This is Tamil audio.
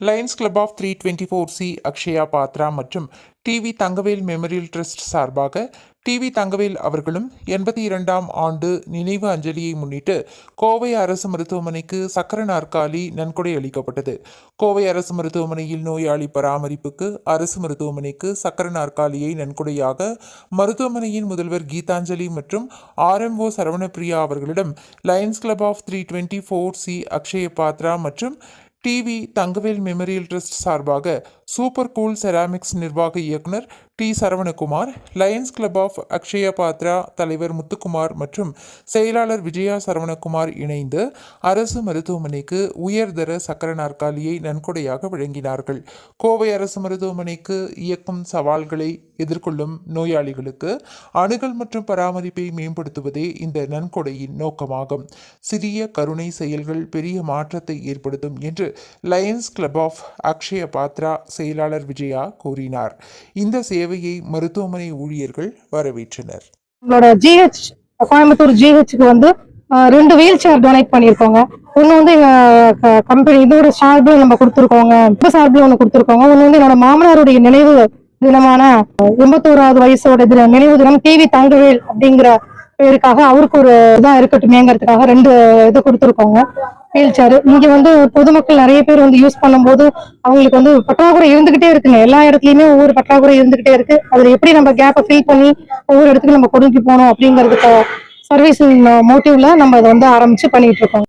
Lions club of three twenty four C Akshaya Patra மற்றும் டிவி தங்கவேல் மெமோரியல் ட்ரஸ்ட் சார்பாக டிவி தங்கவேல் அவர்களும் எண்பத்தி இரண்டாம் ஆண்டு நினைவு அஞ்சலியை முன்னிட்டு கோவை அரசு மருத்துவமனைக்கு சக்கர நாற்காலி நன்கொடை அளிக்கப்பட்டது. கோவை அரசு மருத்துவமனையில் நோயாளி பராமரிப்புக்கு அரசு மருத்துவமனைக்கு சக்கர நாற்காலியை நன்கொடையாக மருத்துவமனையின் முதல்வர் கீதாஞ்சலி மற்றும் ஆர்எம்ஓ சரவணப்பிரியா அவர்களிடம் Lions club of three twenty four C Akshaya Patra மற்றும் டிவி தங்கவேல் மெமரியல் ட்ரஸ்ட் சார்பாக சூப்பர் கூல் செராமிக்ஸ் நிர்வாக இயக்குனர் T. Saravanakumar Lions club of Akshaya Patra தலைவர் முத்துக்குமார் மற்றும் செயலாளர் விஜயா சரவணகுமார் இணைந்து அரசு மருத்துவமனைக்கு உயர்தர சக்கர நாற்காலியை நன்கொடையாக வழங்கினார்கள். கோவை அரசு மருத்துவமனைக்கு இயக்கும் சவால்களை எதிர்கொள்ளும் நோயாளிகளுக்கு அணுகல் மற்றும் பராமரிப்பை மேம்படுத்துவதே இந்த நன்கொடையின் நோக்கமாகும். சிறிய கருணை செயல்கள் பெரிய மாற்றத்தை ஏற்படுத்தும் என்று Lions club of Akshaya Patra செயலாளர் விஜயா கூறினார். இந்த சேவையை மருத்துவமனை ஊழியர்கள் வரவேற்றனர். நம்மளோட ஜிஹெச் கோயம்புத்தூர் ஜிஹெச்சுக்கு வந்து ரெண்டு வீல் சேர் டொனேட் பண்ணியிருக்கோங்க. ஒன்று வந்து எங்க கம்பெனி இதோட சார்பில் நம்ம கொடுத்துருக்கோங்க. இப்போ சார்பில் ஒன்று கொடுத்துருக்கோங்க. ஒன்று வந்து என்னோட மாமனாருடைய நினைவு தினமான எண்பத்தோராவது வயசோட தின நினைவு தினம் டிவி தங்கவேல் அப்படிங்கிற பேருக்காக அவருக்கு ஒரு இதாக இருக்கட்டுமேங்கிறதுக்காக ரெண்டு இது கொடுத்துருக்கோங்க. வீல் சேர் இங்க வந்து பொதுமக்கள் நிறைய பேர் வந்து யூஸ் பண்ணும்போது அவங்களுக்கு வந்து பற்றாக்குறை இருந்துகிட்டே இருக்குங்க. எல்லா இடத்துலயுமே ஒவ்வொரு பற்றாக்குறை இருந்துகிட்டே இருக்கு. அதுல எப்படி நம்ம கேப்பை ஃபில் பண்ணி ஒவ்வொரு இடத்துக்கு நம்ம கொடுக்கி போகணும் அப்படிங்கறதுக்கு சர்வீஸ் மோட்டிவ்ல நம்ம இதை வந்து ஆரம்பிச்சு பண்ணிட்டு இருக்கோம்.